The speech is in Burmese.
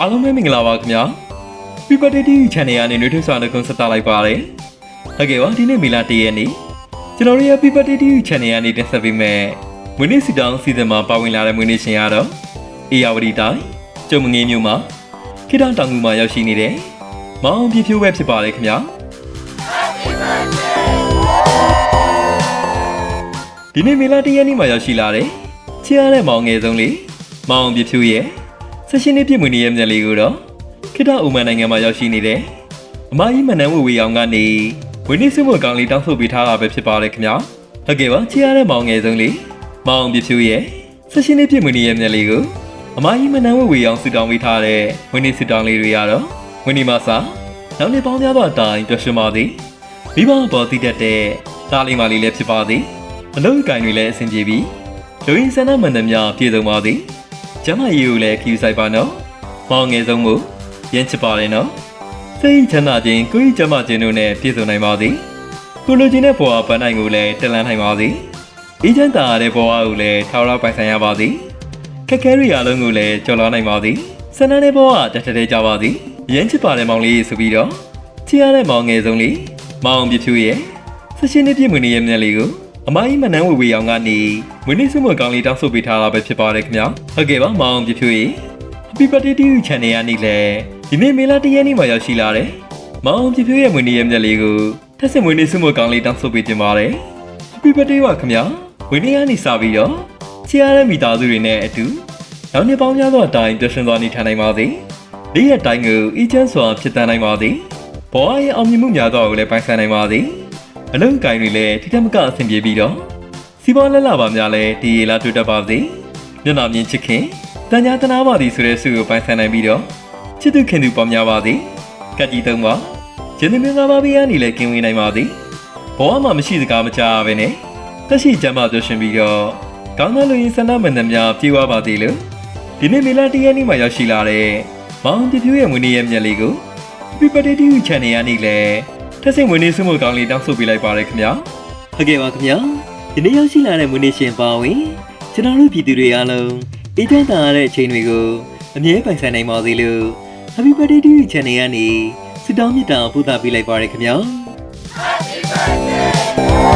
အားလုံးပဲမင်္ဂလာပါခင်ဗျာ People TV Channel ကနေနှွေးထွေးစွာနှုတ်ခွန်းဆက်သလိုက်ပါတယ်ဟုတ်ကဲ့ပါဒီနေ့မေလ1ရက်နေ့ကျွန်တော်တို့ရဲ့ People TV Channel ကနေတင်ဆက်ပေးမယ်မွေးနေ့စီတောင်းစီစဉ်မှာပါဝင်လာတဲ့မွေးနေ့ရှင်ရတော့အေယာဝတီတိုင်းကျုံမငေးမြို့မှာခိတတောင်ငူမှာရောက်ရှိနေတဲ့မောင်ပြဖြိုးပဲဖြစ်ပါတယ်ခင်ဗျာဒီနေ့မေလ1ရက်နေ့မှာရောက်ရှိလာတဲ့ချစ်ရတဲ့မောင်ငယ်ဆုံးလေးမောင်ပြဖြိုးရဲ့ ဆက်ရှင်နေ့ပြည့်မွေးနေ့ရဲ့မျက်လေးကိုတော့ခိတအူမန်နိုင်ငံမှာရောက်ရှိနေတဲ့အမကြီးမနန်းဝေဝေအောင်ကနေဝင်းနေစုမကောင်းလေးတောင်းဆိုပေးထားတာပဲဖြစ်ပါတယ်ခင်ဗျာဟုတ်ကဲ့ပါချစ်ရတဲ့မောင်ငယ်ဆုံးလေးမောင်ပြဖြိုးရဲ့ဆက်ရှင်နေ့ပြည့်မွေးနေ့ရဲ့မျက်လေးကိုအမကြီးမနန်းဝေဝေအောင်ဆူတောင်းပေးထားတဲ့ဝင်းနေဆူတောင်းလေးတွေကတော့ဝင်းနေမဆာနောက်နေ့ပေါင်းများစွာအတိုင်းပျော်ရွှင်ပါသည်မိဘပေါ်တည်တတ်တဲ့တားလေးမလေးလည်းဖြစ်ပါသည်အလုံးအကင်တွေလည်းအဆင်ပြေပြီးလူရင်းဆန္ဒမှန်သမျှပြည့်စုံပါသည် ကျမကြီးကိုလည်းခီးဆိုင်ပါနော်မောင်ငယ်ဆုံးမို့ရမ်းချပါလေနော်စိတ်ချမ်းသာခြင်းကိုယ်ကျမခြင်းတို့နဲ့ပြည့်စုံနိုင်ပါသည်ကိုလိုချင်တဲ့ဘဝပန်းနိုင်ကိုလည်းတက်လန်းနိုင်ပါသည်အေးချမ်းသာရတဲ့ဘဝကိုလည်းထောက်ရပိုင်ဆိုင်ရပါသည်ခက်ခဲရီအလုံးကိုလည်းကျော်လွှားနိုင်ပါသည်ဆန္ဒတဲ့ဘဝတက်တက်တဲ့ကြပါသည်ရမ်းချပါတဲ့မောင်လေးဆိုပြီးတော့ချီရတဲ့မောင်ငယ်ဆုံးလေးမောင်ပြဖြူရဲ့ဆက်ရှင်နှစ်ပြည့်မွေးနေ့ရဲ့မျက်လေးကို အမကြီးမနန်းဝေဝေအောင်ကနေမွေးနေ့စုမကောင်းလေးတောင်းဆိုပေးထားတာပဲဖြစ်ပါတယ်ခင်ဗျာဟုတ်ကဲ့ပါမောင်ပြဖြူရေ Happy Birthday to you channel ကနေလည်းဒီနေ့မေလ၁ရက်နေ့မှာရောက်ရှိလာတယ်မောင်ပြဖြူရဲ့မွေးနေ့ရဲ့မျက်လေးကိုထက်စင်မွေးနေ့စုမကောင်းလေးတောင်းဆိုပေးခြင်းပါတယ် Happy Birthday ပါခင်ဗျာမွေးနေ့ကနေစပြီးတော့ချီရတဲ့မိသားစုတွေနဲ့အတူနောက်နှစ်ပေါင်းများစွာအတိုင်းပျော်ရွှင်စွာနေထိုင်နိုင်ပါစေနေ့ရက်တိုင်းကိုအီချမ်းစွာဖြစ်တန်နိုင်ပါစေဘဝရဲ့အောင်မြင်မှုများစွာကိုလည်းပိုင်ဆိုင်နိုင်ပါစေ အလုံးကိုင်းတွေလည်းထိထက်မကအဆင်ပြေပြီးတော့စီးပွားလက်လာပါများလည်းဒီရေလာတွေ့တတ်ပါစေမျက်နှာမြင်ချစ်ခင်တန်ညာတနာပါသည်ဆိုတဲ့ဆုကိုပိုင်ဆိုင်နိုင်ပြီးတော့ချစ်သူခင်သူပေါများပါစေကတ်ကြီးသုံးပါကျင်းနေမင်္ဂလာပါဘေးကနေလည်းကင်းဝေးနိုင်ပါစေဘဝမှာမရှိစကားမကြားပဲနဲ့တက်ရှိကြမ်းမှပြောရှင်ပြီးတော့ကောင်းတဲ့လူရင်းဆန္ဒမန်သမျှပြေဝပါသေးလို့ဒီနေ့မေလ၁ရက်နေ့မှာရောက်ရှိလာတဲ့မောင်ပြပြရဲ့မွေးနေ့ရဲ့မျက်လေးကို Happy Birthday to you channel ကနေလည်း ထက်စင်မွေးနေ့ဆုမကောင်းလေးတောင်းဆိုပေးလိုက်ပါရခင်ဗျာဟုတ်ကဲ့ပါခင်ဗျာဒီနေ့ရောက်ရှိလာတဲ့မွေးနေ့ရှင်ပါဝင်ကျွန်တော်တို့ပြည်သူတွေအားလုံးအေးချမ်းသာရတဲ့အချိန်တွေကိုအမြဲပိုင်ဆိုင်နိုင်ပါစေလို့ Happy Birthday to you channel ကနေဆုတောင်းမြတ်တာပို့သပေးလိုက်ပါရခင်ဗျာ Happy birthday